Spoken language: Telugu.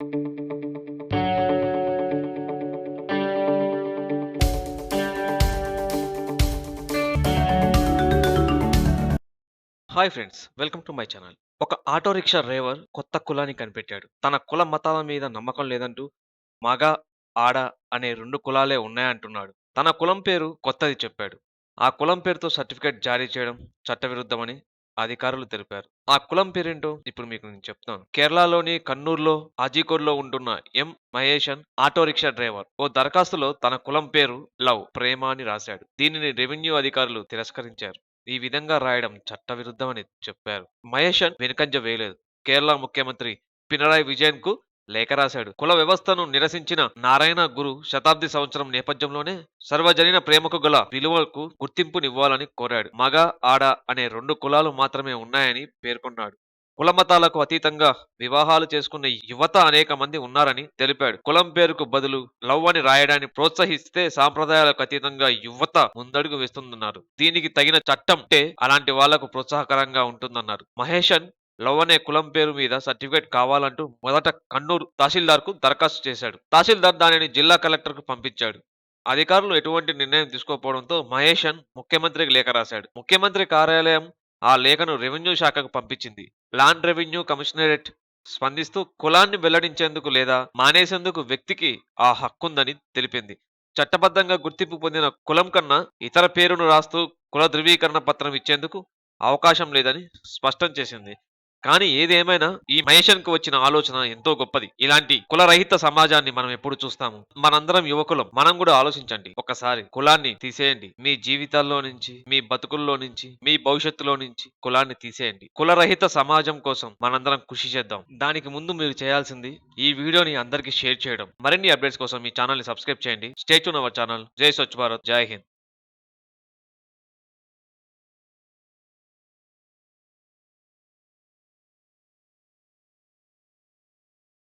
Hi friends welcome to my channel ఒక ఆటో రిక్షా డ్రైవర్ కొత్త కులాన్ని కనిపెట్టాడు. తన కుల మతాల మీద నమ్మకం లేదంటూ మగ ఆడ అనే రెండు కులాలే ఉన్నాయంటున్నాడు. తన కులం పేరు కొత్తది చెప్పాడు. ఆ కులం పేరుతో సర్టిఫికేట్ జారీ చేయడం చట్టవిరుద్ధమని అధికారులు తెలిపారు. ఆ కులం పేరేంటో ఇప్పుడు మీకు నేను చెప్తాను. కేరళలోని కన్నూరులో అజీకోడ్లో ఉంటున్న M. Maheshan auto rickshaw driver. ఓ దరఖాస్తులో తన కులం పేరు లవ్ ప్రేమ అని రాశాడు. దీనిని రెవెన్యూ అధికారులు తిరస్కరించారు. ఈ విధంగా రాయడం చట్టవిరుద్ధమని చెప్పారు. మహేషన్ వెనుకంజ వేయలేదు. కేరళ ముఖ్యమంత్రి పినరాయి విజయన్కు లేఖ రాశాడు. కుల వ్యవస్థను నిరసించిన నారాయణ గురు శతాబ్ది సంవత్సరం నేపథ్యంలోనే సర్వజనిన ప్రేమకు గల విలువలకు గుర్తింపునివ్వాలని కోరాడు. మగ ఆడ అనే రెండు కులాలు మాత్రమే ఉన్నాయని పేర్కొన్నాడు. కుల మతాలకు అతీతంగా వివాహాలు చేసుకున్న యువత అనేక మంది ఉన్నారని తెలిపాడు. కులం పేరుకు బదులు లవ్ అని రాయడాన్ని ప్రోత్సహిస్తే సాంప్రదాయాలకు అతీతంగా యువత ముందడుగు వేస్తుందన్నారు. దీనికి తగిన చట్టం అంటే అలాంటి వాళ్ళకు ప్రోత్సాహకరంగా ఉంటుందన్నారు. మహేషన్ లవ్ అనే కులం పేరు మీద సర్టిఫికేట్ కావాలంటూ మొదట కన్నూరు తహసీల్దార్కు దరఖాస్తు చేశాడు. తహసీల్దార్ దానిని జిల్లా కలెక్టర్కు పంపించాడు. అధికారులు ఎటువంటి నిర్ణయం తీసుకోకపోవడంతో మహేషన్ ముఖ్యమంత్రికి లేఖ రాశాడు. ముఖ్యమంత్రి కార్యాలయం ఆ లేఖను రెవెన్యూ శాఖకు పంపించింది. ల్యాండ్ రెవెన్యూ కమిషనరేట్ స్పందిస్తూ కులాన్ని వెల్లడించేందుకు లేదా మానేసేందుకు వ్యక్తికి ఆ హక్కుందని తెలిపింది. చట్టబద్ధంగా గుర్తింపు పొందిన కులం కన్నా ఇతర పేరును రాస్తూ కుల ధృవీకరణ పత్రం ఇచ్చేందుకు అవకాశం లేదని స్పష్టం చేసింది. కానీ ఏదేమైనా ఈ మహేషన్కు వచ్చిన ఆలోచన ఎంతో గొప్పది. ఇలాంటి కులరహిత సమాజాన్ని మనం ఎప్పుడు చూస్తాము? మనందరం యువకులం. మనం కూడా ఆలోచించండి. ఒకసారి కులాన్ని తీసేయండి. మీ జీవితాల్లో నుంచి మీ బతుకుల్లో నుంచి మీ భవిష్యత్తులో నుంచి కులాన్ని తీసేయండి. కులరహిత సమాజం కోసం మనందరం కృషి చేద్దాం. దానికి ముందు మీరు చేయాల్సింది ఈ వీడియోని అందరికీ షేర్ చేయడం. మరిన్ని అప్డేట్స్ కోసం మీ ఛానల్ని సబ్స్క్రైబ్ చేయండి. State our channel. జై స్వచ్ఛ భారత్. జై హింద్.